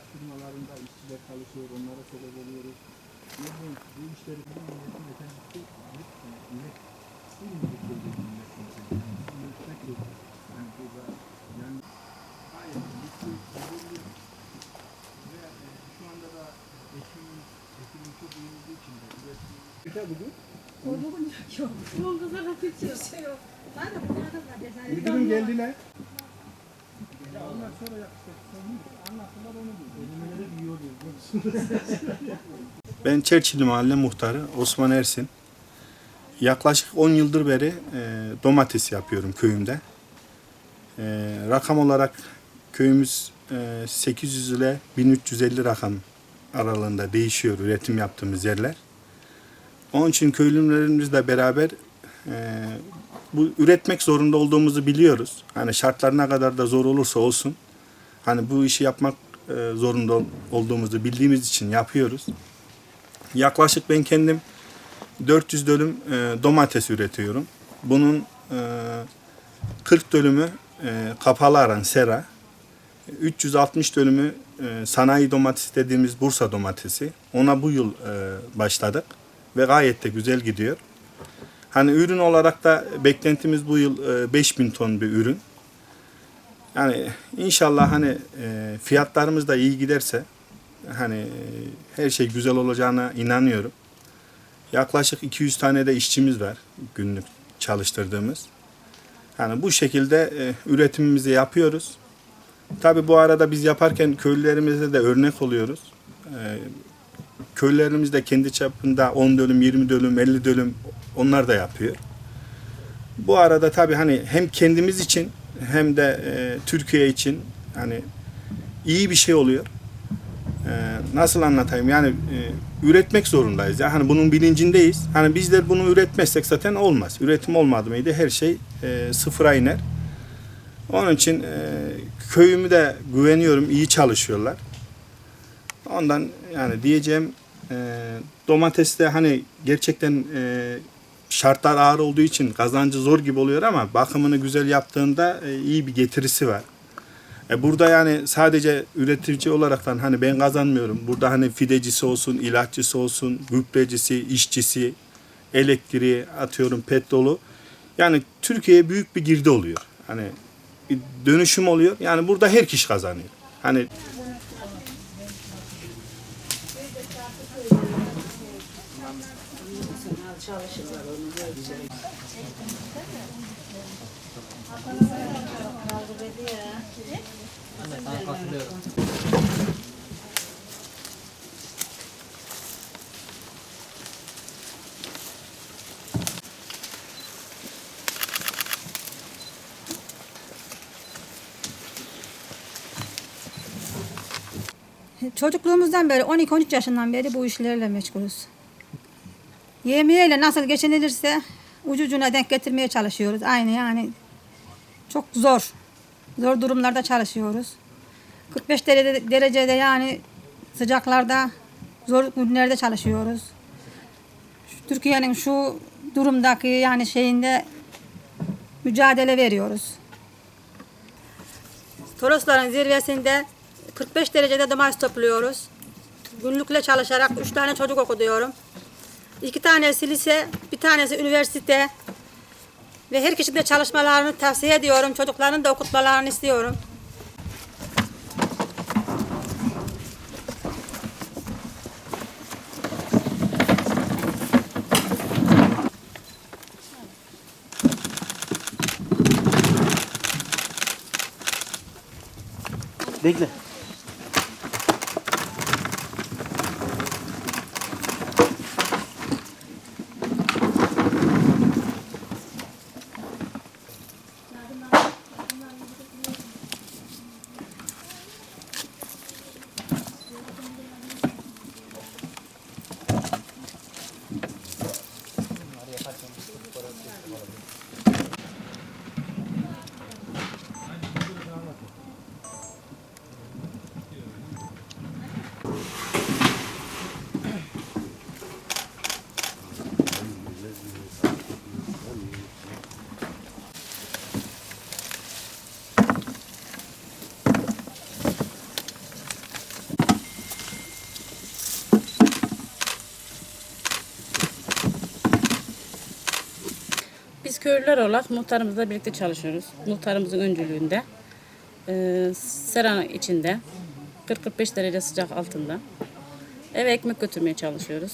ilaç firmalarında işçiler çalışıyor, onlara sebep oluyoruz. Ne bileyim, bu işleri bizim milletin efendisi millet, millet, bu millet görecek millet mesela. Yürütmek yok. Yani burada, yani gayet mutlu, huzurlu ve e, şu anda da ekim, ekim çok iyi olduğu için de üretim. Güzel bugün. Oğlumun yok. Bunun kızlarla Türkçe bir şey yok. Ben de bunlarda var. Yani Müdürüm geldiler. Ben Çerçili Mahalle Muhtarı Osman Ersin. Yaklaşık 10 yıldır beri e, domates yapıyorum köyümde. E, rakam olarak köyümüz e, 800 ile 1350 rakam aralığında değişiyor üretim yaptığımız yerler. Onun için köylülerimizle beraber e, bu üretmek zorunda olduğumuzu biliyoruz. Hani şartlar ne kadar da zor olursa olsun hani bu işi yapmak e, zorunda ol- olduğumuzu bildiğimiz için yapıyoruz. Yaklaşık ben kendim 400 dönüm e, domates üretiyorum. Bunun e, 40 dönümü e, kapalı aran sera, 360 dönümü sanayi domates dediğimiz Bursa domatesi. Ona bu yıl başladık ve gayet de güzel gidiyor. Hani ürün olarak da beklentimiz bu yıl e, 5000 ton bir ürün. Yani inşallah hani e, fiyatlarımız da iyi giderse hani e, her şey güzel olacağına inanıyorum. Yaklaşık 200 tane de işçimiz var günlük çalıştırdığımız. Yani bu şekilde e, üretimimizi yapıyoruz. Tabi bu arada biz yaparken köylülerimize de örnek oluyoruz. E, köylerimiz de kendi çapında 10 dönüm, 20 dönüm, 50 dönüm onlar da yapıyor. Bu arada tabii hani hem kendimiz için hem de e, Türkiye için hani iyi bir şey oluyor. E, nasıl anlatayım? Yani e, üretmek zorundayız. Ya hani bunun bilincindeyiz. Hani bizler bunu üretmezsek zaten olmaz. Üretim olmadı mıydı her şey e, sıfıra iner. Onun için e, köyümü de güveniyorum. iyi çalışıyorlar. Ondan yani diyeceğim e, domateste hani gerçekten e, şartlar ağır olduğu için kazancı zor gibi oluyor ama bakımını güzel yaptığında e, iyi bir getirisi var. E, burada yani sadece üretici olaraktan hani ben kazanmıyorum. Burada hani fidecisi olsun, ilaççısı olsun, gübrecisi, işçisi, elektriği atıyorum petrolü. Yani Türkiye'ye büyük bir girdi oluyor. Hani bir dönüşüm oluyor. Yani burada her kişi kazanıyor. Hani Çalışırlar onu göreceğiz. Hakan'a bayağı kaldı dedi ya. Evet, ben katılıyorum. Çocukluğumuzdan beri 12-13 yaşından beri bu işlerle meşgulüz. Yemeğiyle nasıl geçinilirse ucucuna denk getirmeye çalışıyoruz. Aynı yani çok zor. Zor durumlarda çalışıyoruz. 45 derece, derecede yani sıcaklarda zor günlerde çalışıyoruz. Türkiye'nin şu durumdaki yani şeyinde mücadele veriyoruz. Torosların zirvesinde 45 derecede domates topluyoruz. Günlükle çalışarak 3 tane çocuk okutuyorum. 2 tanesi lise, bir tanesi üniversite. Ve her kişinin de çalışmalarını tavsiye ediyorum. Çocukların da okutmalarını istiyorum. Bekle. Köylüler olarak muhtarımızla birlikte çalışıyoruz. Muhtarımızın öncülüğünde. Ee, seranın içinde. 40-45 derece sıcak altında. Eve ekmek götürmeye çalışıyoruz.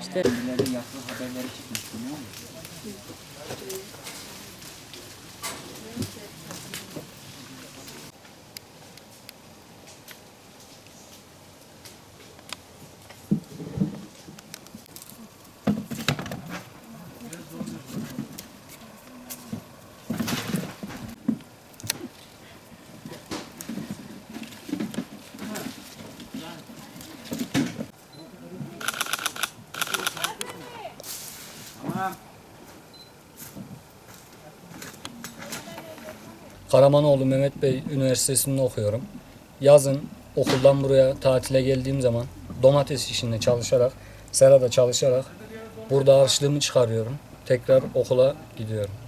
İşte Karamanoğlu Mehmet Bey Üniversitesi'nde okuyorum. Yazın okuldan buraya tatile geldiğim zaman domates işinde çalışarak, serada çalışarak burada harçlığımı çıkarıyorum. Tekrar okula gidiyorum.